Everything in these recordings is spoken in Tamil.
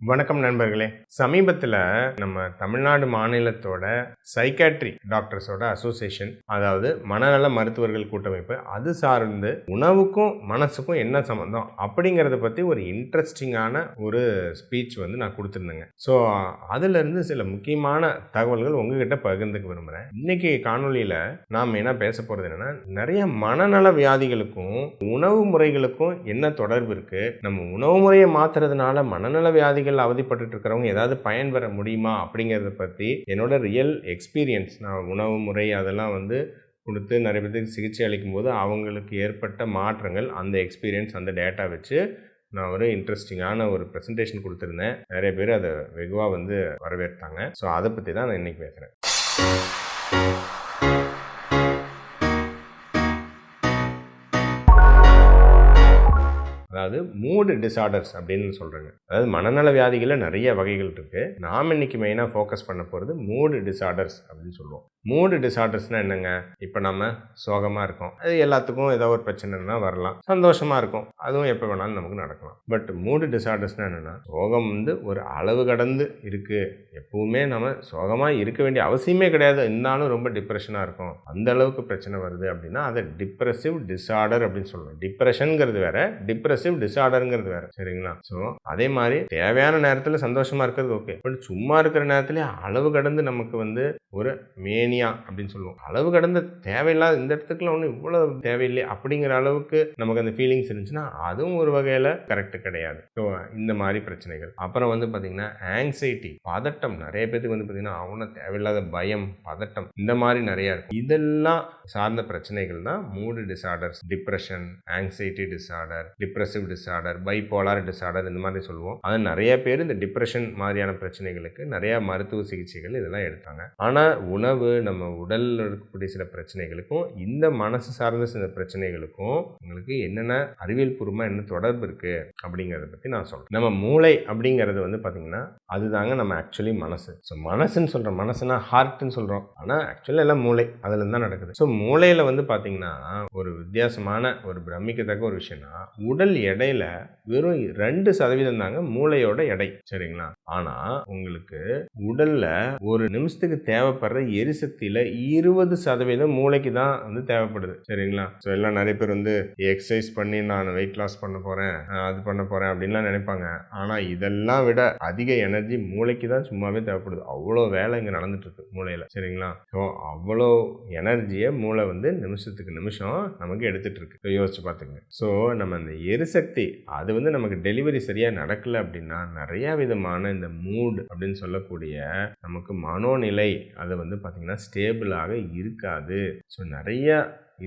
வணக்கம் நண்பர்களே. சமீபத்தில் நம்ம தமிழ்நாடு மாநிலத்தோட சைக்காட்ரி டாக்டர்ஸோட அசோசியேஷன் அதாவது மனநல மருத்துவர்கள் கூட்டமைப்பு அது சார்ந்து உணவுக்கும் மனசுக்கும் என்ன சம்மந்தம் அப்படிங்கிறத பற்றி ஒரு இன்ட்ரெஸ்டிங்கான ஒரு ஸ்பீச் வந்து நான் கொடுத்துருந்தேங்க. ஸோ அதிலிருந்து சில முக்கியமான தகவல்கள் உங்ககிட்ட பகிர்ந்துக்க விரும்புகிறேன் இன்னைக்கு காணொலியில் நாம் என்ன பேச போகிறது என்னென்னா நிறைய மனநல வியாதிகளுக்கும் உணவு முறைகளுக்கும் என்ன தொடர்பு இருக்குது நம்ம உணவு முறையை மாற்றுறதுனால மனநல வியாதிகள் அவதிப்பட்டு இருக்கிறவங்க ஏதாவது பயன் பெற முடியுமா அப்படிங்கிறத பற்றி என்னோட ரியல் எக்ஸ்பீரியன்ஸ் நான் உணவு முறை அதெல்லாம் வந்து கொடுத்து நிறைய பேருக்கு சிகிச்சை அளிக்கும் போது அவங்களுக்கு ஏற்பட்ட மாற்றங்கள் அந்த எக்ஸ்பீரியன்ஸ் அந்த டேட்டா வச்சு நான் ஒரு இன்ட்ரெஸ்டிங்கான ஒரு ப்ரெசன்டேஷன் கொடுத்துருந்தேன். நிறைய பேர் அதை வெகுவாக வந்து வரவேற்றாங்க. ஸோ அதை பற்றி தான் நான் இன்றைக்கி பேசுகிறேன் அதாவது மூடு டிசார்டர்ஸ் அப்படின்னு சொல்கிறேங்க அதாவது மனநல வியாதிகளில் நிறைய வகைகள் இருக்குது நாம் இன்னைக்கு மெயினாக ஃபோக்கஸ் பண்ண போகிறது மூடு டிசார்டர்ஸ் அப்படின்னு சொல்லுவோம். மூடு டிசார்டர்ஸ்னால் என்னங்க? இப்போ நம்ம சோகமாக இருக்கோம். அது எல்லாத்துக்கும் ஏதோ ஒரு பிரச்சனைனா வரலாம். சந்தோஷமாக இருக்கும். அதுவும் எப்போ வேணாலும் நமக்கு நடக்கலாம். பட் மூடு டிசார்டர்ஸ்னால் என்னென்னா சோகம் வந்து ஒரு அளவு கடந்து இருக்குது எப்பவுமே நம்ம சோகமாக இருக்க வேண்டிய அவசியமே கிடையாது. இருந்தாலும் ரொம்ப டிப்ரெஷனாக இருக்கும். அந்த அளவுக்கு பிரச்சனை வருது அப்படின்னா அதை டிப்ரெசிவ் டிசார்டர் அப்படின்னு சொல்லுவோம். டிப்ரெஷனுங்கிறது வேற. டிப்ரெசிவ் டிசார்டருங்கிறது வேற சரிங்களா? ஸோ அதே மாதிரி தேவையான நேரத்தில் சந்தோஷமாக இருக்கிறது ஓகே பட் சும்மா இருக்கிற நேரத்துல அளவு கடந்து நமக்கு வந்து ஒரு மேனியா அப்படின்னு சொல்லுவோம். அளவு கடந்த தேவையில்லாத இந்த இடத்துக்குலாம் ஒன்றும் இவ்வளோ தேவையில்லை அப்படிங்கிற அளவுக்கு நமக்கு அந்த ஃபீலிங்ஸ் இருந்துச்சுன்னா அதுவும் ஒரு வகையில் கரெக்ட் கிடையாது. ஸோ இந்த மாதிரி பிரச்சனைகள். அப்புறம் வந்து பார்த்தீங்கன்னா ஆங்ஸைட்டி பதட்டம். நிறைய பேருக்கு வந்து பார்த்தீங்கன்னா அவன தேவையில்லாத பயம் பதட்டம் இந்த மாதிரி நிறையா இருக்கும். இதெல்லாம் சார்ந்த பிரச்சனைகள் தான் mood disorders depression anxiety disorder depressive disorder bipolar disorder இந்த மாதிரி சொல்லுவோம். அது நிறைய பேர் இந்த டிப்ரெஷன் மாதிரியான பிரச்சனைகளுக்கு நிறைய மருத்துவ சிகிச்சைகள் இதெல்லாம் எடுத்தாங்க. ஆனால் உணவு நம்ம உடலில் இருக்கக்கூடிய சில பிரச்சனைகளுக்கும் இந்த மனசு சார்ந்த சில பிரச்சனைகளுக்கும் உங்களுக்கு என்னென்ன அறிவியல் பூர்வமாக என்ன தொடர்பு இருக்குது அப்படிங்கிறத பற்றி நான் சொல்கிறேன் நம்ம மூளை அப்படிங்கிறது வந்து பார்த்திங்கன்னா அதுதாங்க நம்ம ஆக்சுவலி மனசு. ஸோ மனசுன்னு சொல்கிறோம் மனசுனா ஹார்ட்னு சொல்கிறோம் ஆனால் ஆக்சுவலி எல்லாம் மூளை. அதில் தான் நடக்குது. ஸோ மூளையில் வந்து பார்த்திங்கன்னா ஒரு வித்தியாசமான ஒரு பிரமிக்கத்தக்க ஒரு விஷயம்னா உடல் எடையில வெறும் ரெண்டு சதவீதம் தாங்க மூளையோட எடை சரிங்களா? ஆனால் உங்களுக்கு உடல்ல ஒரு நிமிஷத்துக்கு தேவைப்படுற எரிசக்தியில இருபது சதவீதம் மூளைக்கு தான் வந்து தேவைப்படுது சரிங்களா? ஸோ எல்லாம் நிறைய பேர் வந்து எக்ஸசைஸ் பண்ணி நான் வெயிட் லாஸ் பண்ண போறேன் அது பண்ண போறேன் அப்படின்லாம் நினைப்பாங்க. ஆனால் இதெல்லாம் விட அதிக எனர்ஜி மூளைக்கு தான் சும்மாவே தேவைப்படுது. அவ்வளோ வேலை இங்கே நடந்துட்டு இருக்கு மூளையில் சரிங்களா? ஸோ அவ்வளோ எனர்ஜியை மூளை வந்து நிமிஷத்துக்கு நிமிஷம் நமக்கு எடுத்துட்டு இருக்கு யோசிச்சு பார்த்துங்க ஸோ நம்ம அந்த எரிசக்தி. அது வந்து நமக்கு டெலிவரி சரியாக நடக்கல அப்படின்னா நிறைய விதமான இந்த மூட் அப்படின்னு சொல்லக்கூடிய நமக்கு மனோநிலை அது வந்து பார்த்திங்கன்னா ஸ்டேபிளாக இருக்காது. ஸோ நிறையா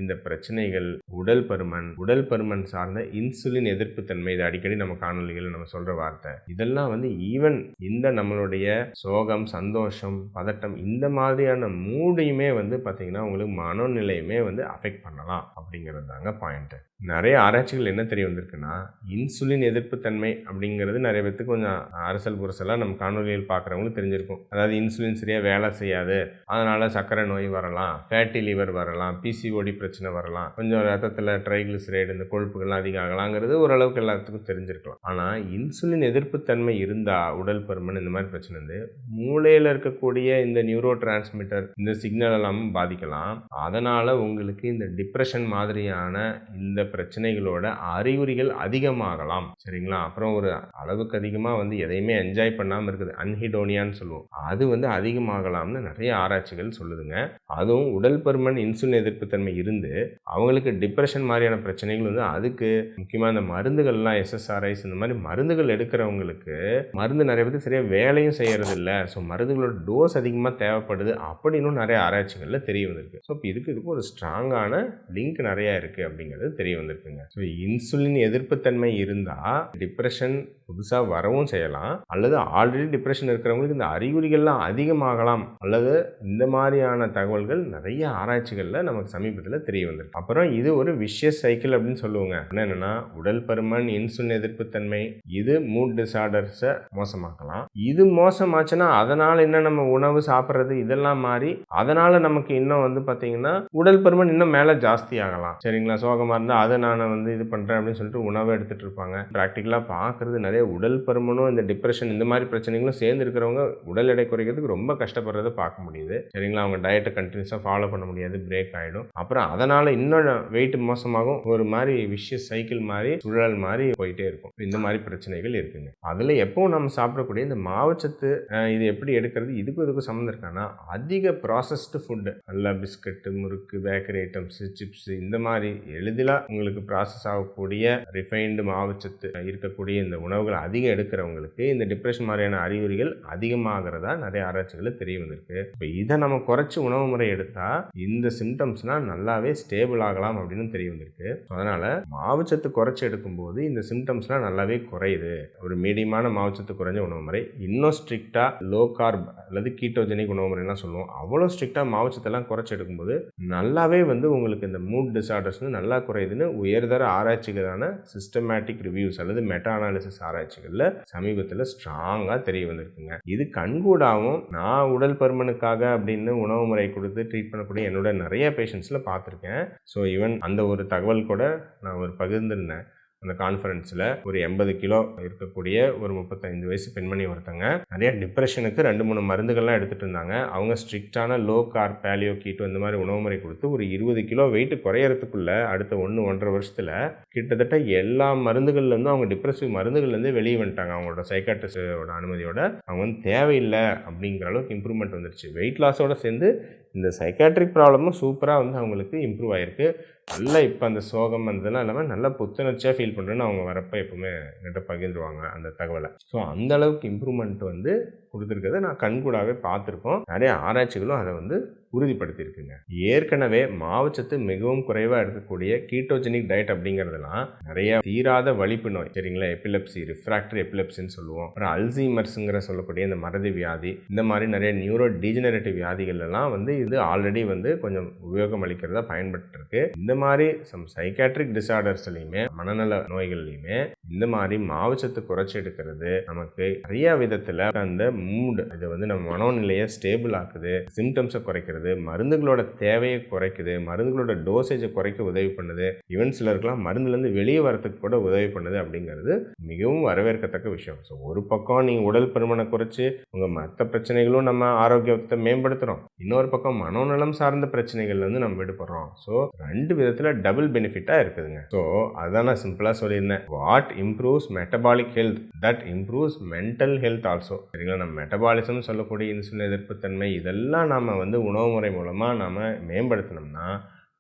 இந்த பிரச்சனைகள் உடல் பருமன் உடல் பருமன் சார்ந்த இன்சுலின் எதிர்ப்பு தன்மை இது அடிக்கடி நம்ம காணொலிகள் நம்ம சொல்ற வார்த்தை. இதெல்லாம் வந்து ஈவன் இந்த நம்மளுடைய சோகம் சந்தோஷம் பதட்டம் இந்த மாதிரியான மூடையுமே வந்து பார்த்தீங்கன்னா உங்களுக்கு மனநிலையுமே வந்து அஃபெக்ட் பண்ணலாம் அப்படிங்கிறது தாங்க பாயிண்ட் நிறைய ஆராய்ச்சிகள் என்ன தெரிய வந்திருக்குன்னா இன்சுலின் எதிர்ப்பு தன்மை அப்படிங்கிறது நிறைய பேருக்கு கொஞ்சம் அரசல் புரசலாக நம்ம காணொலியில் பார்க்குறவங்களுக்கு தெரிஞ்சிருக்கும். அதாவது இன்சுலின் சரியாக வேலை செய்யாது. அதனால சர்க்கரை நோய் வரலாம் ஃபேட்டி லிவர் வரலாம் பிசிஓடி பிரச்சனை வரலாம். கொஞ்சம் ரத்தத்தில் ட்ரைகிளிசரைடு இந்த கொழுப்புகள்லாம் அதிகம் ஆகலாங்கிறது ஓரளவுக்கு எல்லாத்துக்கும் தெரிஞ்சிருக்கலாம். ஆனால் இன்சுலின் எதிர்ப்பு தன்மை இருந்தால் உடல் பருமன் இந்த மாதிரி பிரச்சனை வந்து மூளையில் இருக்கக்கூடிய இந்த நியூரோ டிரான்ஸ்மிட்டர் இந்த சிக்னல் எல்லாம் பாதிக்கலாம். அதனால் உங்களுக்கு இந்த டிப்ரெஷன் மாதிரியான இந்த பிரச்சனைகளோட அறிகுறிகள் அதிகமாகலாம். சரிங்களா? அப்புறம் ஒரு அளவுக்கு அதிகமாக வந்து எதையுமே என்ஜாய் பண்ணாமல் இருக்குது. அன்ஹிடோனியான்னு சொல்லுவோம். அது வந்து அதிகமாகலாம்னு நிறைய ஆராய்ச்சிகள் சொல்லுதுங்க. அதுவும் உடல் பருமன் இன்சுலின் எதிர்ப்பு தன்மை இருந்து அவங்களுக்கு டிப்ரெஷன் மாதிரியான பிரச்சனைகள் வந்து அதுக்கு முக்கியமாக இந்த மருந்துகள்லாம் எஸ்எஸ்ஆர்ஐஸ் இந்த மாதிரி மருந்துகள் எடுக்கிறவங்களுக்கு மருந்து நிறைய பேருக்கு சரியாக வேலையும் செய்கிறது இல்லை ஸோ மருந்துகளோட டோஸ் அதிகமாக தேவைப்படுது அப்படின்னு நிறைய ஆராய்ச்சிகளில் தெரிய வந்திருக்கு. ஸோ இப்போ இதுக்கு இதுக்கு ஒரு ஸ்ட்ராங்கான லிங்க் நிறையா இருக்குது அப்படிங்கிறது தெரிய வந்திருக்குங்க. ஸோ இன்சுலின் எதிர்ப்புத்தன்மை இருந்தால் டிப்ரெஷன் புதுசாக வரவும் செய்யலாம். அல்லது ஆல்ரெடி டிப்ரெஷன் இருக்கிறவங்களுக்கு இந்த அறிகுறிகள்லாம் அதிகமாகலாம். அல்லது இந்த மாதிரியான தகவல்கள் நிறைய ஆராய்ச்சிகளில் நமக்கு சமீபத்தில் இடத்துல தெரிய வந்திருக்கு. அப்புறம் இது ஒரு விஷய சைக்கிள் அப்படின்னு சொல்லுவாங்க. என்னென்னா உடல் பருமன் இன்சுலின் எதிர்ப்புத்தன்மை இது மூட் டிசார்டர்ஸை மோசமாக்கலாம். இது மோசமாச்சுன்னா அதனால் என்ன நம்ம உணவு சாப்பிட்றது இதெல்லாம் மாறி அதனால் நமக்கு இன்னும் வந்து பார்த்தீங்கன்னா உடல் பருமன் இன்னும் மேலே ஜாஸ்தி ஆகலாம். சரிங்களா? சோகமாக இருந்தால் அதை நான் வந்து இது பண்ணுறேன் அப்படின்னு சொல்லிட்டு உணவை எடுத்துகிட்டு இருப்பாங்க. ப்ராக்டிக்கலாக பார்க்குறது நிறைய உடல் பருமனும் இந்த டிப்ரெஷன் இந்த மாதிரி பிரச்சனைகளும் சேர்ந்து இருக்கிறவங்க உடல் எடை குறைக்கிறதுக்கு ரொம்ப கஷ்டப்படுறத பார்க்க முடியுது. சரிங்களா? அவங்க டயட்டை கண்டினியூஸாக ஃபாலோ பண்ண முடியாது பிரேக் ஆகிடும் அப்புறம் அதனால் இன்னும் வெயிட் மோசமாகும். ஒரு மாதிரி விஷய சைக்கிள் மாதிரி சுழல் மாதிரி போயிட்டே இருக்கும். இந்த மாதிரி பிரச்சனைகள் இருக்குங்க. அதில் எப்பவும் நம்ம சாப்பிடக்கூடிய இந்த மாவுச்சத்து இது எப்படி எடுக்கிறது? இதுக்கும் இதுக்கும் சம்மந்தம் இருக்கான்னா அதிக ப்ராசஸ்டு ஃபுட்டு நல்லா பிஸ்கட்டு முறுக்கு பேக்கரி ஐட்டம்ஸ் சிப்ஸ் இந்த மாதிரி எளிதிலாக உங்களுக்கு ப்ராசஸ் ஆகக்கூடிய ரிஃபைன்டு மாவுச்சத்து இருக்கக்கூடிய இந்த உணவுகள் அதிகம் எடுக்கிறவங்களுக்கு இந்த டிப்ரெஷன் மாதிரியான அறிகுறிகள் அதிகமாகிறதா நிறைய ஆராய்ச்சிகளில் தெரிய வந்திருக்கு. இப்போ இதை நம்ம குறைச்சி உணவு முறை எடுத்தால் இந்த சிம்டம்ஸ்லாம் நல்லாவே ஸ்டேபிள் ஆகலாம் அப்படின்னு தெரிய வந்திருக்கு. அதனால் மாவுச்சத்து குறைச்சி எடுக்கும்போது இந்த சிம்டம்ஸ்லாம் நல்லாவே குறையுது. ஒரு மீடியமான மாவுச்சத்து குறைஞ்ச உணவு முறை. இன்னும் ஸ்ட்ரிக்டாக லோ கார்ப் அல்லது கீட்டோஜெனிக் உணவு முறைலாம் சொல்லுவோம். அவ்வளோ ஸ்ட்ரிக்டாக மாவுச்சத்தெல்லாம் குறைச்சி எடுக்கும்போது நல்லாவே வந்து உங்களுக்கு இந்த மூட் டிசார்டர்ஸ் வந்து நல்லா குறையுதுன்னு உயர்தர ஆராய்ச்சிகளான சிஸ்டமேட்டிக் ரிவ்யூஸ் அல்லது மெட்டா அனாலிசிஸ் ஆராய்ச்சிகளில் சமீபத்தில் ஸ்ட்ராங்காக தெரிய வந்திருக்குங்க. இது கண்கூடாகவும் நான் உடல் பருமனுக்காக அப்படின்னு உணவு முறை கொடுத்து ட்ரீட் பண்ணக்கூடிய என்னோட நிறைய பேஷண்ட்ஸில் பார்த்துருக்கேன். ஸோ ஈவன் அந்த ஒரு தகவல் கூட நான் ஒரு பகிர்ந்திருந்தேன். அந்த கான்ஃபரன்ஸில் ஒரு எண்பது கிலோ இருக்கக்கூடிய ஒரு முப்பத்தைந்து வயசு பெண்மணி ஒருத்தங்க. நிறைய டிப்ரெஷனுக்கு ரெண்டு மூணு மருந்துகள்லாம் எடுத்துகிட்டு இருந்தாங்க. அவங்க ஸ்ட்ரிக்டான லோ கார் பேலியோ கீட்டோ இந்த மாதிரி உணவு முறை கொடுத்து ஒரு இருபது கிலோ வெயிட் குறையறதுக்குள்ளே அடுத்த ஒன்று ஒன்றரை வருஷத்தில் கிட்டத்தட்ட எல்லா மருந்துகள்லேருந்து அவங்க டிப்ரெசிவ் மருந்துகள்லேருந்து வெளியே வந்துட்டாங்க. அவங்களோட சைக்காட்டிஸ்டோட அனுமதியோட அவங்க வந்து தேவையில்லை அப்படிங்கிற அளவுக்கு இம்ப்ரூவ்மெண்ட் வந்துருச்சு. வெயிட் லாஸோட சேர்ந்து இந்த சைக்காட்ரிக் ப்ராப்ளமும் சூப்பராக வந்து அவங்களுக்கு இம்ப்ரூவ் ஆயிருக்கு. நல்லா இப்போ அந்த சோகம் அந்த இதெல்லாம் இல்லாமல் நல்லா புத்துணர்ச்சியாக ஃபீல் பண்ணுறேன்னு அவங்க வரப்போ எப்பவுமே என்கிட்ட பகிர்ந்துருவாங்க அந்த தகவலை. ஸோ அந்த அளவுக்கு இம்ப்ரூவ்மெண்ட் வந்து கொடுத்துருக்கறத நான் கண்கூடாகவே பார்த்துருக்கோம். நிறைய ஆராய்ச்சிகளும் அதை வந்து உறுதிப்படுத்தியிருக்குங்க. ஏற்கனவே மாவுச்சத்து மிகவும் குறைவாக எடுக்கக்கூடிய கீட்டோஜெனிக் டயட் அப்படிங்கிறதுலாம் நிறைய தீராத வலிப்பு நோய். சரிங்களா? எபிலெப்சி ரிஃப்ராக்டரி எபிலெப்சின்னு சொல்லுவோம். அப்புறம் அல்சீமர்ஸுங்கிற சொல்லக்கூடிய இந்த மறதி வியாதி இந்த மாதிரி நிறைய நியூரோ டீஜெனரேட்டிவ் வியாதிகள்லாம் வந்து இது ஆல்ரெடி வந்து கொஞ்சம் உபயோகம் அளிக்கிறதா பயன்பட்டுருக்கு. இந்த மாதிரி சம் சைக்காட்ரிக் டிசார்டர்ஸ்லையுமே மனநல நோய்கள்லையுமே இந்த மாதிரி மாவுச்சத்து குறைச்சி எடுக்கிறது நமக்கு நிறைய விதத்தில் அந்த மூடு இது வந்து நம்ம மனோநிலையை ஸ்டேபிள் ஆக்குது சிம்டம்ஸை குறைக்கிறது மருந்துகளோட தேவையை குறைக்குது மருந்துகளோட டோசேஜை குறைக்க உதவி பண்ணுது ஈவன் சிலருக்குலாம் மருந்துலேருந்து வெளியே வரத்துக்கு கூட உதவி பண்ணுது அப்படிங்கிறது மிகவும் வரவேற்கத்தக்க விஷயம். ஸோ ஒரு பக்கம் நீங்கள் உடல் பருமனை குறைச்சி உங்கள் மற்ற பிரச்சனைகளும் நம்ம ஆரோக்கியத்தை மேம்படுத்துகிறோம் இன்னொரு பக்கம் மனோநலம் சார்ந்த பிரச்சனைகள்லேருந்து நம்ம விடுபடுறோம். ஸோ ரெண்டு விதத்தில் டபுள் பெனிஃபிட்டாக இருக்குதுங்க. ஸோ அதான் நான் சிம்பிளாக சொல்லியிருந்தேன். What improves metabolic health that improves mental health also சரிங்களா? நம்ம மெட்டபாலிசம் சொல்லக்கூடிய இன்சுலின் எதிர்ப்புத்தன்மை இதெல்லாம் நாம் வந்து உணவு முறை மூலமாக நாம் மேம்படுத்தினோம்னா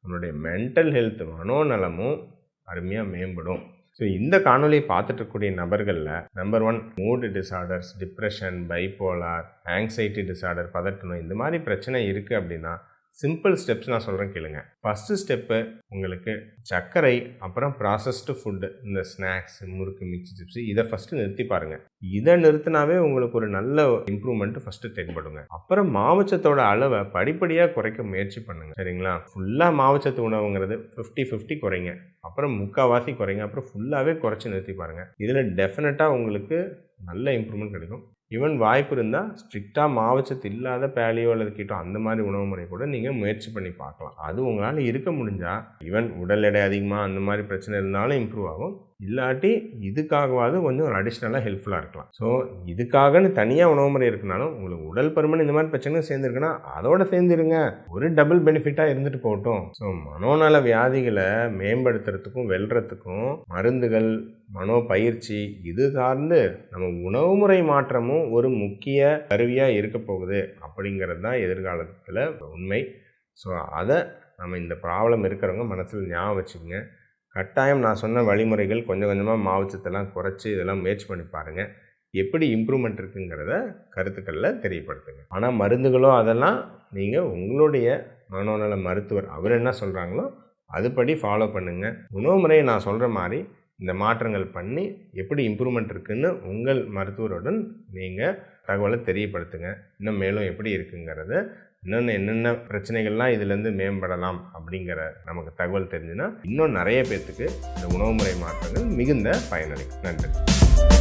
நம்மளுடைய மென்டல் ஹெல்த் மனோநலமும் அருமையாக மேம்படும். ஸோ இந்த காணொலியை பார்த்துட்ருக்கக்கூடிய நபர்களில் number one mood disorders depression bipolar anxiety disorder பதட்ட நோய் இந்த மாதிரி பிரச்சனை இருக்குது அப்படின்னா சிம்பிள் ஸ்டெப்ஸ் நான் சொல்கிறேன் கேளுங்க. ஃபஸ்ட்டு ஸ்டெப்பு உங்களுக்கு சர்க்கரை அப்புறம் ப்ராசஸ்டு ஃபுட்டு இந்த ஸ்நாக்ஸ் முறுக்கு மிக்சி சிப்ஸ் இதை ஃபஸ்ட்டு நிறுத்தி பாருங்கள் இதை நிறுத்தினாவே உங்களுக்கு ஒரு நல்ல இம்ப்ரூவ்மெண்ட்டு ஃபஸ்ட்டு தென்படுங்க. அப்புறம் மாவுச்சத்தோட அளவை படிப்படியாக குறைக்க முயற்சி பண்ணுங்க. சரிங்களா? ஃபுல்லாக மாவுச்சத்து உணவுங்கிறது ஃபிஃப்டி ஃபிஃப்டி குறைங்க. அப்புறம் முக்கால்வாசி குறைங்க. அப்புறம் ஃபுல்லாகவே குறைச்சி நிறுத்தி பாருங்கள் இதில் டெஃபினட்டாக உங்களுக்கு நல்ல இம்ப்ரூவ்மெண்ட் கிடைக்கும். ஈவன் வாய்ப்பு இருந்தால் ஸ்ட்ரிக்டாக மாவச்சத்து இல்லாத பேலியோ அல்லது கீட்டோ அந்த மாதிரி உணவு முறை கூட நீங்கள் முயற்சி பண்ணி பார்க்கலாம். அது உங்களால் இருக்க முடிஞ்சால் ஈவன் உடல் எடை அதிகமாக அந்த மாதிரி பிரச்சனை இருந்தாலும் இம்ப்ரூவ் ஆகும். இல்லாட்டி இதுக்காகவாவது கொஞ்சம் ஒரு அடிஷ்னலாக ஹெல்ப்ஃபுல்லாக இருக்கலாம். ஸோ இதுக்காகன்னு தனியாக உணவு முறை இருக்குனாலும் உங்களுக்கு உடல் பருமன் இந்த மாதிரி பிரச்சனையும் சேர்ந்துருக்குன்னா அதோட சேர்ந்துருங்க. ஒரு டபுள் பெனிஃபிட்டாக இருந்துட்டு போகட்டும். ஸோ மனோநல வியாதிகளை மேம்படுத்துறதுக்கும் வெல்றதுக்கும் மருந்துகள் மனோ பயிற்சி இது சார்ந்து நம்ம உணவு முறை மாற்றமும் ஒரு முக்கிய கருவியாக இருக்க போகுது அப்படிங்கிறது தான் எதிர்காலத்தில் உண்மை. ஸோ அதை நம்ம இந்த ப்ராப்ளம் இருக்கிறவங்க மனசில் ஞாபகம் வச்சுக்கோங்க. கட்டாயம் நான் சொன்ன வழிமுறைகள் கொஞ்சம் கொஞ்சமாக மாவுச்சத்தெல்லாம் குறைச்சி இதெல்லாம் முயற்சி பண்ணி பாருங்கள் எப்படி இம்ப்ரூவ்மெண்ட் இருக்குங்கிறத கருத்துக்களில் தெரியப்படுத்துங்க. ஆனால் மருந்துகளோ அதெல்லாம் நீங்கள் உங்களுடைய மனோநல மருத்துவர் அவர் என்ன சொல்கிறாங்களோ அதுபடி ஃபாலோ பண்ணுங்கள் உணவு முறையை நான் சொல்கிற மாதிரி இந்த மாற்றங்கள் பண்ணி எப்படி இம்ப்ரூவ்மெண்ட் இருக்குதுன்னு உங்கள் மருத்துவருடன் நீங்கள் தகவலை தெரியப்படுத்துங்க. இன்னும் மேலும் எப்படி இருக்குங்கிறத இன்னொன்று என்னென்ன பிரச்சனைகள்லாம் இதுலேருந்து மேம்படலாம் அப்படிங்கிற நமக்கு தகவல் தெரிஞ்சுன்னா இன்னும் நிறைய பேர்த்துக்கு இந்த உணவு முறை மாற்றங்கள் மிகுந்த பயனளிக்கும். நன்றி.